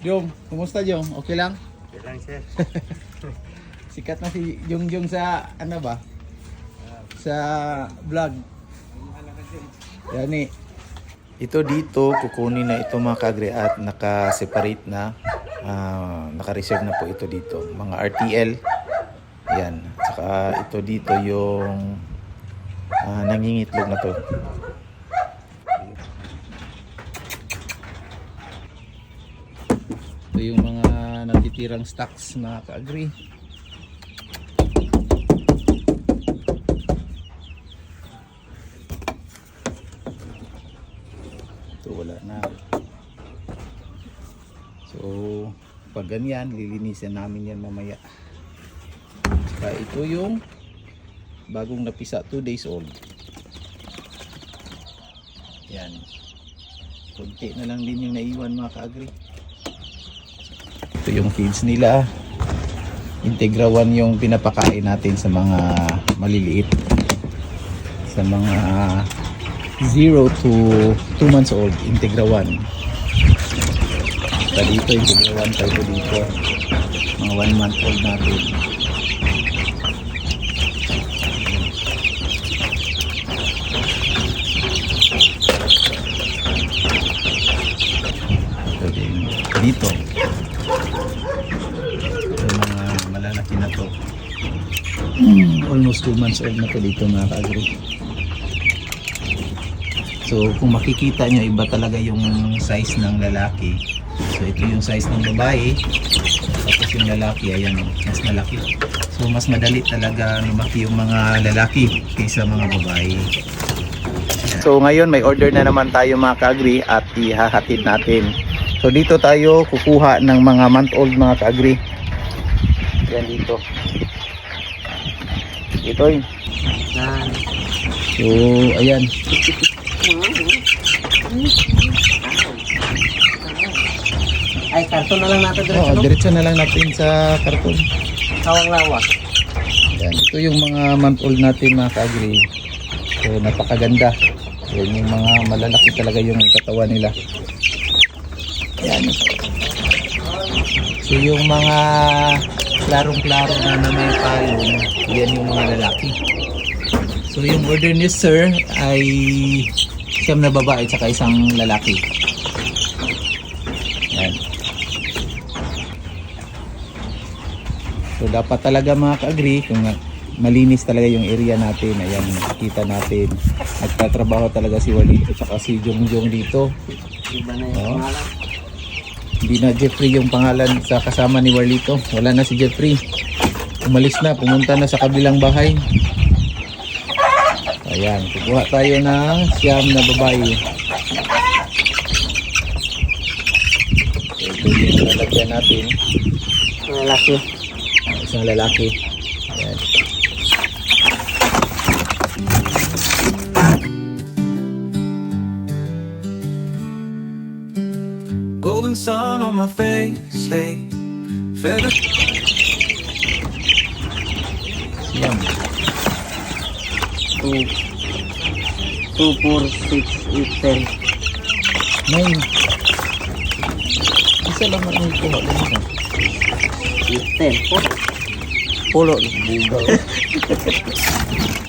Jong, kumusta Jong? Okay lang? Okay lang sir. Sikat na si Jong Jong sa ano ba? Sa vlog. Yan eh. Ito dito, kukunin na ito mga kagre at naka-separate na. ah, naka-reserve na po ito dito. Mga RTL. Yan. Saka ito dito yung ah, nangingitlog na to. Ito yung mga natitirang stocks mga ka-agree. Ito wala na. So, pag ganyan, lilinisan namin yan mamaya. Saka ito yung bagong napisa, 2 days old. Yan. Kunti na lang din yung naiwan mga ka-agree. Ito yung feeds nila. Integra 1 yung pinapakain natin sa mga maliliit. Sa mga 0 to 2 months old, Integra 1. Saka dito, Integra 1 tayo dito. Mga 1 month old natin. Dito. Yung mga malalaki na to. Almost 2 months old na to dito mga ka-agri. So kung makikita nyo iba talaga yung size ng lalaki. So ito yung size ng babae. Tapos yung lalaki ayan mas malaki. So mas madali talaga lumaki yung mga lalaki kaysa mga babae. So ngayon may order na naman tayo mga kaagri at ihahatid natin. So dito tayo kukuha ng mga month old mga kaagri. Yan dito. Ito yun. So ayan. Ay, karton na lang natin Oh, diretso. na lang natin sa karton. Sawang lawas. Yan. Ito yung mga month old natin mga kaagri. So napakaganda. Yan yung mga malalaki talaga yung katawan nila. Yan. So yung mga klarong-klaro na na may palong, yan yung mga lalaki. So yung order ni sir ay siyam na babae at saka isang lalaki. Yan. So dapat talaga mga ka-agree kung malinis talaga yung area natin. Ayan, nakikita natin. Nagtatrabaho talaga si Walito at si Jongjong dito. Iba na yung Oo. Hindi na Jeffrey yung pangalan sa kasama ni Warlito. Wala na si Jeffrey. Umalis na, pumunta na sa kabilang bahay. Ayan, kukuha tayo ng siyam na babae. Ito yung lalagyan natin. Lalaki. Isang lalaki. Golden sun on my face, hey. Feather Siyam. 2, 2, 4, 6, 8, 10. Nine. Isa lang ang kuha. Ganun na. 10. Oh, Pulo. Bugaw.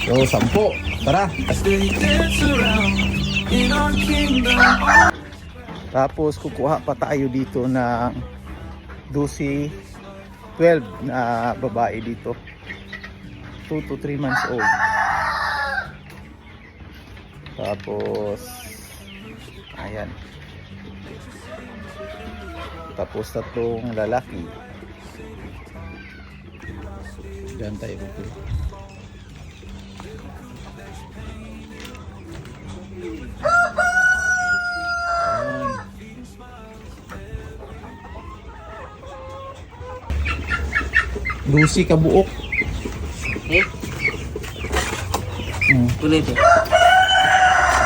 so, sampo. Tara. they dance around in our kingdom. Tapos kukuha pa tayo dito ng 12 12 na babae dito. 2 to 3 months old. Tapos ayan. Tapos tatlong lalaki. Diyan tayo kukuha. Ayan. Lucy kabuok. eh, Mm. ulit eh.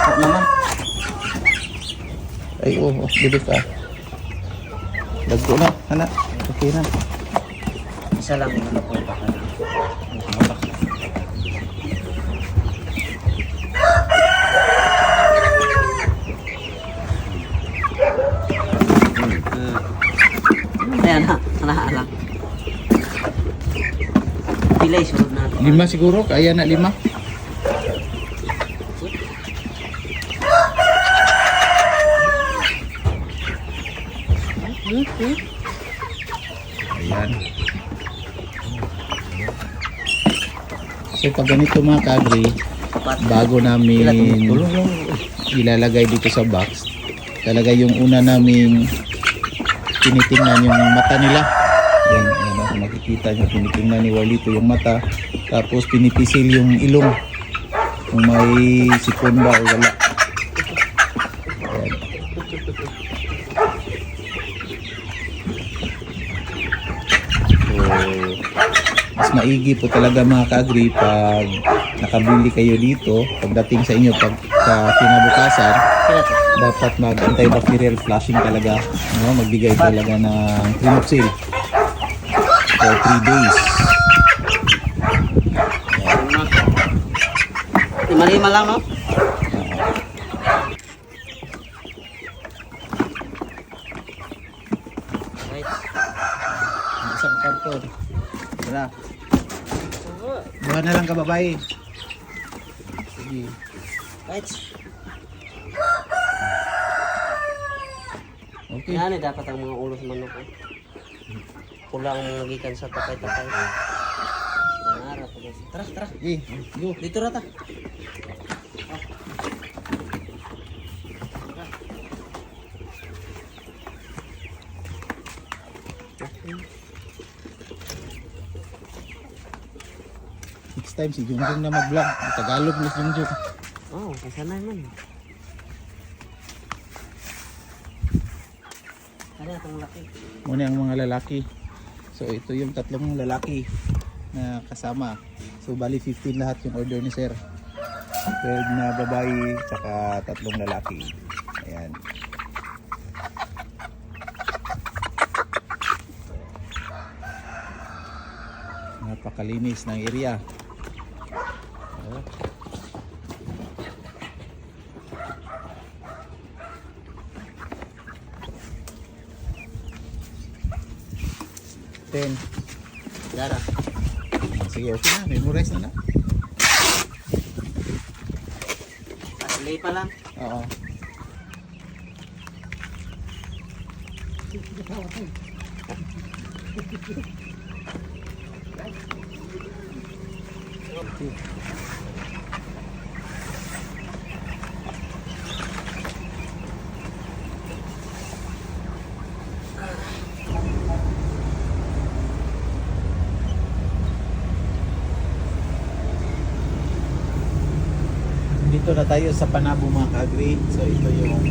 Ako naman. Ay, oo, oh, dito ka. Lagko na, anak. Okay na. Isa lang yung ano ko baka na. Ayan na, naalang. Pilay, sunod na. Lima siguro? Kaya na lima? Ayan. So pag ganito mga kadri, bago namin ilalagay dito sa box, talaga yung una naming tinitingnan yung mata nila. Yan, makikita nyo, tinitingnan ni Walito yung mata. Tapos pinipisil yung ilong. Kung may sipon ba o wala. So, mas maigi po talaga mga kagri pag nakabili kayo dito pagdating sa inyo pag sa kinabukasan dapat mag antibacterial flushing talaga no? magbigay talaga ng Trinoxil for 3 days Lima. Lima-lima lang, no? Right. Ang isang karton wala buha na lang ka babae sige Right. okay Yan eh, dapat ang mga ulo sa manok eh. Kulang ang magikan sa takay-takay. Nangarap ko guys. Tara, tara. okay go Dito rata. next time si Junjun na mag vlog Tagalog na si Junjun Oh, kasanay man. Ano itong laki? muna ang mga lalaki so ito yung tatlong lalaki na kasama. So bali 15 lahat yung order ni sir. 12 na babae tsaka tatlong lalaki. Ayan. Napakalinis ng area Ten. Dara. Sige, okay na. Memorize na na. Lay pa lang. Oo. Dito na tayo sa Panabo mga ka-agree. So ito yung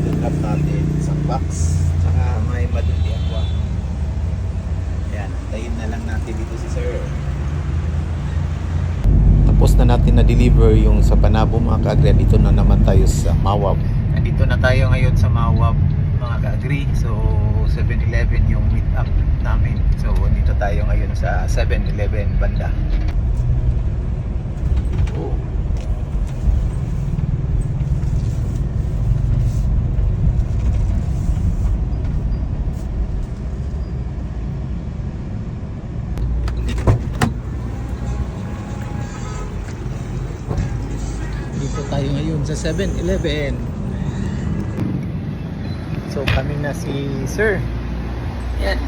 tinap natin. Isang box. Tsaka may maduti aqua. Ayan. Tayin na lang natin dito si sir. Tapos na natin na-deliver yung sa Panabo mga ka-agree. Dito na naman tayo sa Mawab. Nandito na tayo ngayon sa Mawab mga ka-agree. So 7-Eleven yung meet up namin. So dito tayo ngayon sa 7-Eleven banda. Oh. Dito tayo ngayon sa 7-Eleven. So kami na si Sir. Yan.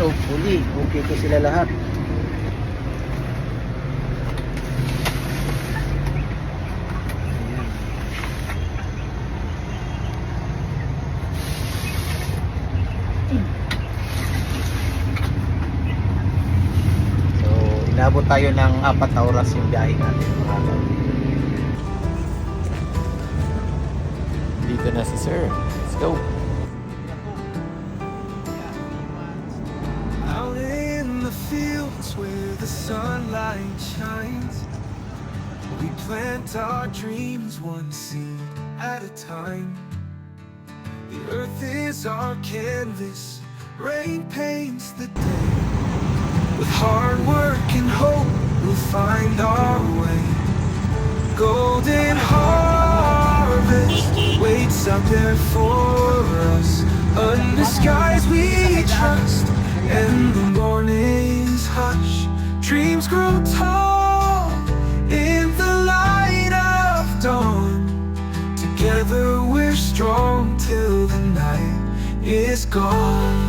Hopefully, okay ko sila lahat. Ayan. So, inabot tayo ng apat na oras yung biyahe natin. mga. Dito na si Sir. Let's go. Out in the fields where the sunlight shines, we plant our dreams one seed at a time. The earth is our canvas, rain paints the day. With hard work and hope, we'll find our way. Golden harvest waits are there for us. Under skies we trust, and the morning's hush. Dreams grow tall in the light of dawn. Together we're strong till the night is gone.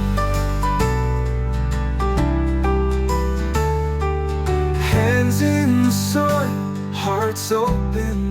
open